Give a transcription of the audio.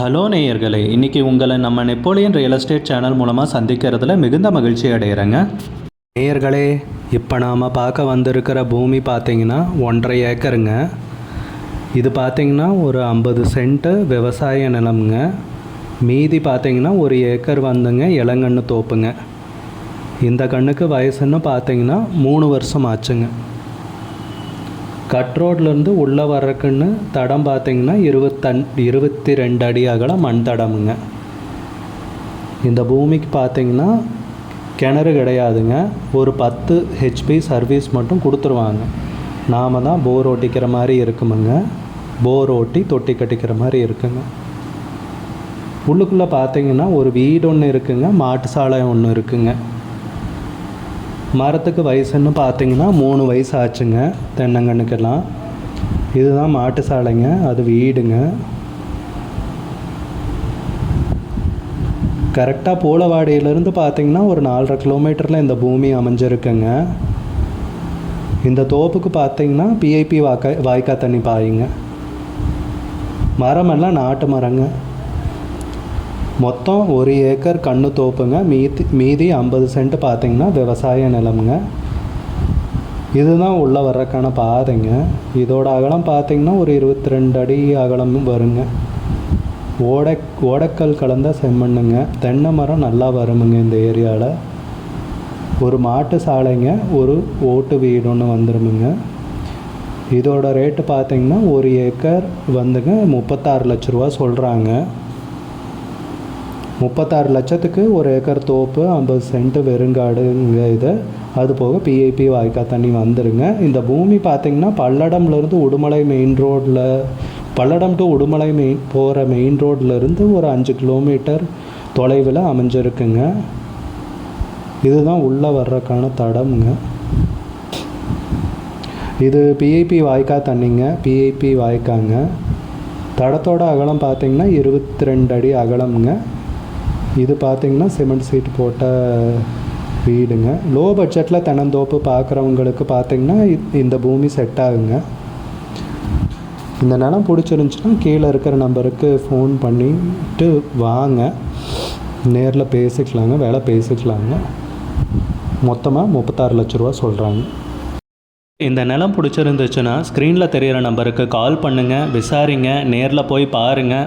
Hello நேயர்களே இன்றைக்கி உங்களை நம்ம நெப்போலியன் ரியல் எஸ்டேட் சேனல் மூலமாக சந்திக்கிறதுல மிகுந்த மகிழ்ச்சி அடைகிறேங்க நேயர்களே இப்போ நாம் பார்க்க வந்திருக்கிற பூமி பார்த்தீங்கன்னா ஒன்றரை ஏக்கருங்க. இது பார்த்திங்கன்னா ஒரு ஐம்பது சென்ட்டு விவசாய நிலம்ங்க. மீதி பார்த்தீங்கன்னா ஒரு ஏக்கர் வந்துங்க இளங்கன்று தோப்புங்க. இந்த கண்ணுக்கு வயசுன்னு பார்த்திங்கன்னா மூணு வருஷம் ஆச்சுங்க. கட் ரோட்லேருந்து உள்ளே வர்றக்குன்னு தடம் பார்த்தீங்கன்னா இருபத்தன் இருபத்தி ரெண்டு அடி அகலம் மண் தடமுங்க. இந்த பூமிக்கு பார்த்தீங்கன்னா கிணறு கிடையாதுங்க. ஒரு பத்து ஹெச்பி சர்வீஸ் மட்டும் கொடுத்துருவாங்க. நாம தான் போர் ஓட்டிக்கிற மாதிரி இருக்குமுங்க. போர் ஓட்டி தொட்டி கட்டிக்கிற மாதிரி இருக்குங்க. உள்ளுக்குள்ளே பார்த்தீங்கன்னா ஒரு வீடு ஒன்று இருக்குங்க. மாட்டு சாலை ஒன்று இருக்குங்க. மரத்துக்கு வயசுன்னு பார்த்தீங்கன்னா மூணு வயசு ஆச்சுங்க தென்னங்கண்ணுக்கெல்லாம். இதுதான் மாட்டு சாலைங்க அது வீடுங்க. கரெக்டாக போலவாடியிலேருந்து பார்த்தீங்கன்னா ஒரு நாலரை கிலோமீட்டரில் இந்த பூமி அமைஞ்சிருக்குங்க. இந்த தோப்புக்கு பார்த்தீங்கன்னா பிஐபி வாக்கா வாய்க்கா தண்ணி பாயுங்க. மரமெல்லாம் நாட்டு மரங்க. மொத்தம் ஒரு ஏக்கர் கண்ணு தோப்புங்க. மீதி மீதி ஐம்பது சென்ட் பார்த்தீங்கன்னா விவசாய நிலம்ங்க. இதுதான் உள்ளே வர்றதுக்கான பாதைங்க. இதோட அகலம் பார்த்தீங்கன்னா ஒரு இருபத்தி ரெண்டு அடி அகலம் வருங்க. ஓடை ஓடக்கல் கலந்த செம்மண்ணுங்க. தென்னை மரம் நல்லா வருமுங்க இந்த ஏரியாவில் ஒரு மாட்டு சாலைங்க. ஒரு ஓட்டு வீடு ஒன்று வந்துருமுங்க. இதோட ரேட்டு பார்த்தீங்கன்னா ஒரு ஏக்கர் வந்துங்க முப்பத்தாறு லட்ச ரூபா சொல்கிறாங்க முப்பத்தாறு லட்சத்துக்கு ஒரு ஏக்கர் தோப்பு ஐம்பது சென்ட் வெறுங்காடுங்க இது. அது போக பிஐபி வாய்க்கா தண்ணி வந்துருங்க. இந்த பூமி பார்த்திங்கன்னா பல்லடம்லேருந்து உடுமலை மெயின் ரோட்டில் பல்லடம் டு உடுமலை மெயின் போகிற மெயின் ரோட்லேருந்து ஒரு அஞ்சு கிலோமீட்டர் தொலைவில் அமைஞ்சிருக்குங்க. இதுதான் உள்ளே வர்றதுக்கான தடம்ங்க. இது பிஐபி வாய்க்கா தண்ணிங்க. பிஐபி வாய்க்காங்க. தடத்தோட அகலம் பார்த்திங்கன்னா இருபத்தி ரெண்டு அடி அகலம்ங்க. இது பார்த்தீங்கன்னா சிமெண்ட் சீட் போட்ட வீடுங்க. லோ பட்ஜெட்டில் தென்னந்தோப்பு பார்க்குறவங்களுக்கு பார்த்திங்கன்னா இ- இந்த பூமி செட் ஆகுங்க. இந்த நிலம் பிடிச்சிருந்துச்சுன்னா கீழே இருக்கிற நம்பருக்கு ஃபோன் பண்ணிட்டு வாங்க. நேரில் பேசிக்கலாங்க வேலை பேசிக்கலாங்க. மொத்தமாக முப்பத்தாறு லட்ச ரூபா சொல்கிறாங்க இந்த நிலம் பிடிச்சிருந்துச்சுன்னா ஸ்க்ரீனில் தெரியிற நம்பருக்கு கால் பண்ணுங்கள் விசாரிங்க நேரில் போய் பாருங்கள்